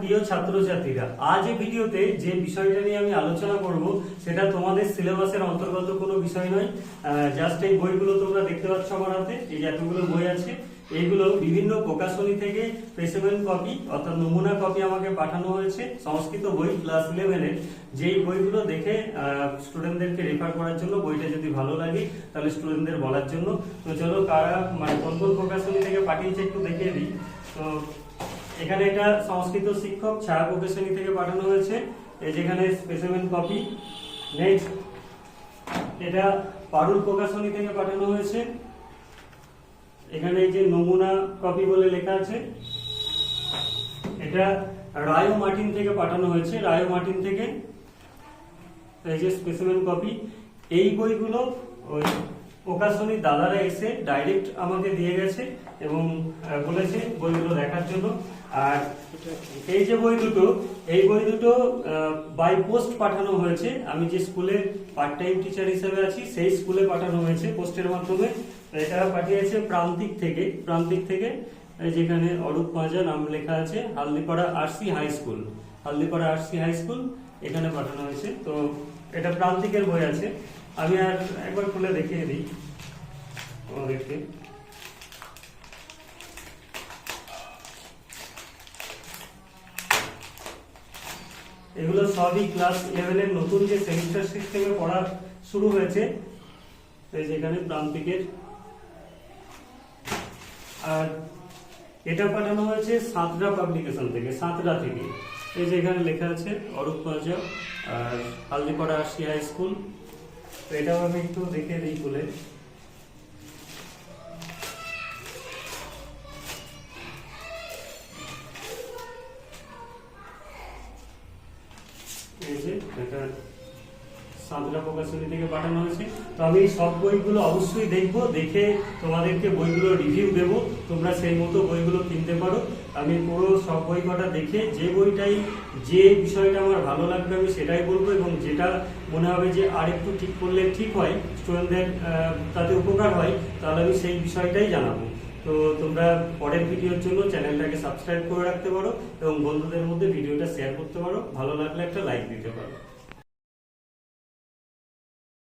প্রিয় ছাত্রছাত্রীরা, আজ এই ভিডিওতে যে বিষয়টা নিয়ে আমি আলোচনা করব, সেটা তোমাদের সিলেবাসের অন্তর্গত কোনো বিষয় নয়। জাস্ট এই বইগুলো তোমরা দেখতে পাচ্ছ আমার হাতে, এই এতগুলো বই আছে, এইগুলো বিভিন্ন প্রকাশনী থেকে প্রেসেবল কপি অর্থাৎ নমুনা কপি আমাকে পাঠানো হয়েছে, সংস্কৃত বই ক্লাস ইলেভেনের যেই বইগুলো দেখে স্টুডেন্টদেরকে রেফার করার জন্য বইটা যদি ভালো লাগে, তাহলে স্টুডেন্টদের বলার জন্য। তো চলো, কারা মানে কোন কোন প্রকাশনী থেকে পাঠিয়েছে একটু দেখিয়ে দিই। তো এখানে এটা সংস্কৃত শিক্ষক ছায়া প্রকাশনী থেকে পাঠানো হয়েছে। এই যেখানে স্পেসিমেন কপি নেক্সট এটা পারুল প্রকাশনী থেকে পাঠানো হয়েছে। এখানে যে নমুনা কপি বলে লেখা আছে। এটা রায়ো মার্টিন থেকে পাঠানো হয়েছে। রায়ো মার্টিন থেকে এই যে স্পেসিমেন কপি এই বইগুলো ওই প্রকাশনীর দাদারা এসে ডাইরেক্ট আমাকে দিয়ে গেছে এবং বলেছে বইগুলো দেখার জন্য। আর এই যে বই দুটো, এই বই দুটো বাই পোস্ট পাঠানো হয়েছে। আমি যে স্কুলে পার্ট টাইম টিচার হিসেবে আছি, সেই স্কুলে পাঠানো হয়েছে পোস্টের মাধ্যমে। এটা পাঠিয়েছে প্রান্তিক থেকে প্রান্তিক থেকে যেখানে অরূপ মাজা নাম লেখা আছে, Haldipara RC high school Haldipara RC high school এখানে পাঠানো হয়েছে। তো এটা প্রান্তিকের বই আছে। আমি আর একবার খুলে দেখিয়ে দিই আমাদেরকে এগুলো সবই ক্লাস ইলেভেনের নতুন যে সেমিস্টার সিস্টেমে পড়া শুরু হয়েছে, এই যেখানে প্রান্তিকের। আর এটা পাঠানো হয়েছে সাতরা পাবলিকেশন থেকে, সাতরা থেকে। এই যে এখানে লেখা আছে অরূপ পাজা আর হালদিপাড়া হাই স্কুল তো এটাও আমি একটু দেখে দিই খুলে। এই যে এটা সাঁতরা প্রকাশনী থেকে পাঠানো হয়েছে। তো আমি সব বইগুলো অবশ্যই দেখব, দেখে তোমাদেরকে বইগুলো রিভিউ দেব। তোমরা সেই মতো বইগুলো কিনতে পারো। আমি পুরো সব বই কটা দেখে যে বইটাই, যে বিষয়টা আমার ভালো লাগবে আমি সেটাই বলব এবং যেটা মনে হবে যে আর একটু ঠিক করলে ঠিক হয় স্টুডেন্টদের তাতে উপকার হয়, তাহলে আমি সেই বিষয়টাই জানাব। তো তোমরা পরের ভিডিওর জন্য চ্যানেলটাকে সাবস্ক্রাইব করে রাখতে পারো এবং বন্ধুদের মধ্যে ভিডিওটা শেয়ার করতে পারো। ভালো লাগলে একটা লাইক দিতে পারো।